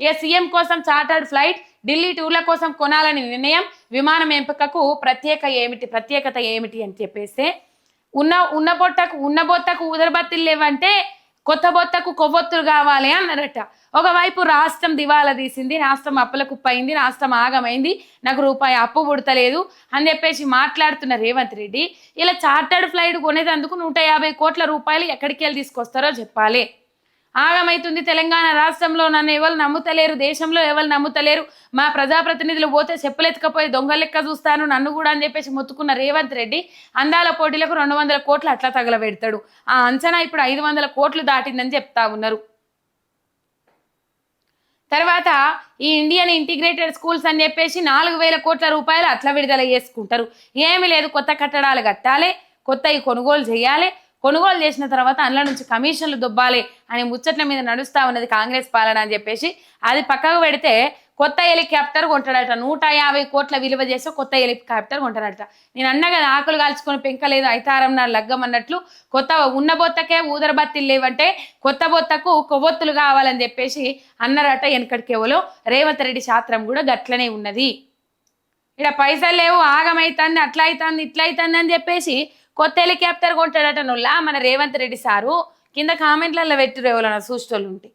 ఇక సీఎం కోసం chartered flight Delhi టూర్ల కోసం కొనాలని నిర్ణయం విమానం ఎంపికకు ప్రత్యేక ఏమిటి ప్రత్యేకత ఏమిటి అని చెప్పేస్తే ఉన్న ఉన్న బొట్టకు ఉన్న బొత్తకు ఉదరబత్తులు లేవంటే కొత్త బొత్తకు కొవ్వొత్తులు కావాలి అన్నారట. ఒకవైపు రాష్ట్రం దివాలా తీసింది రాష్ట్రం అప్పుల కుప్పయింది రాష్ట్రం ఆగమైంది నాకు రూపాయి అప్పు పుడతలేదు అని చెప్పేసి మాట్లాడుతున్న రేవంత్ రెడ్డి ఇలా చార్టర్డ్ ఫ్లైట్ కొనేటందుకు నూట యాభై కోట్ల రూపాయలు ఎక్కడికి వెళ్ళి తీసుకొస్తారో చెప్పాలి. ఆగమైతుంది తెలంగాణ రాష్ట్రంలో. నన్ను ఎవరు నమ్ముతలేరు దేశంలో ఎవరు నమ్ముతలేరు. మా ప్రజాప్రతినిధులు పోతే చెప్పులెత్తుకపోయి దొంగ లెక్క చూస్తాను నన్ను కూడా అని చెప్పేసి మొత్తుకున్న రేవంత్ రెడ్డి అందాల పోటీలకు రెండు వందల కోట్లు అట్లా తగలబెడతాడు. ఆ అంచనా ఇప్పుడు ఐదు వందల కోట్లు దాటిందని చెప్తా ఉన్నారు. తర్వాత ఈ ఇండియన్ ఇంటిగ్రేటెడ్ స్కూల్స్ అని చెప్పేసి నాలుగు వేల కోట్ల రూపాయలు అట్లా విడుదల చేసుకుంటారు. ఏమీ లేదు కొత్త కట్టడాలు కట్టాలి కొత్తవి కొనుగోలు చేయాలి కొనుగోలు చేసిన తర్వాత అందులో నుంచి కమిషన్లు దుబ్బాలి అనే ముచ్చట్ల మీద నడుస్తా ఉన్నది కాంగ్రెస్ పాలన అని చెప్పేసి. అది పక్కకు పెడితే కొత్త హెలికాప్టర్ కొంటాడట. నూట యాభై కోట్ల విలువ చేసి కొత్త హెలికాప్టర్ కొంటాడట. నేను అన్నగా కదా ఆకులు కాల్చుకొని పెంకలేదు ఐతారం నా లగ్గం అన్నట్లు. కొత్త ఉన్న బొత్తకే ఊదరబత్తిలు లేవంటే కొత్త బొత్తకు కొవ్వొత్తులు కావాలని చెప్పేసి అన్నారట వెనకటికేవలో రేవంత్ రెడ్డి శాస్త్రం కూడా గట్లనే ఉన్నది. ఇక్కడ పైసలు లేవు ఆగమైతుంది అట్లా అవుతుంది ఇట్లా అవుతుంది అని చెప్పేసి కొత్త హెలికాప్టర్ కొంటాడట నుల్లా మన రేవంత్ రెడ్డి సారు. కింద కామెంట్లలో పెట్టిరు ఎవరైనా చూసేటోళ్ళు ఉంటే.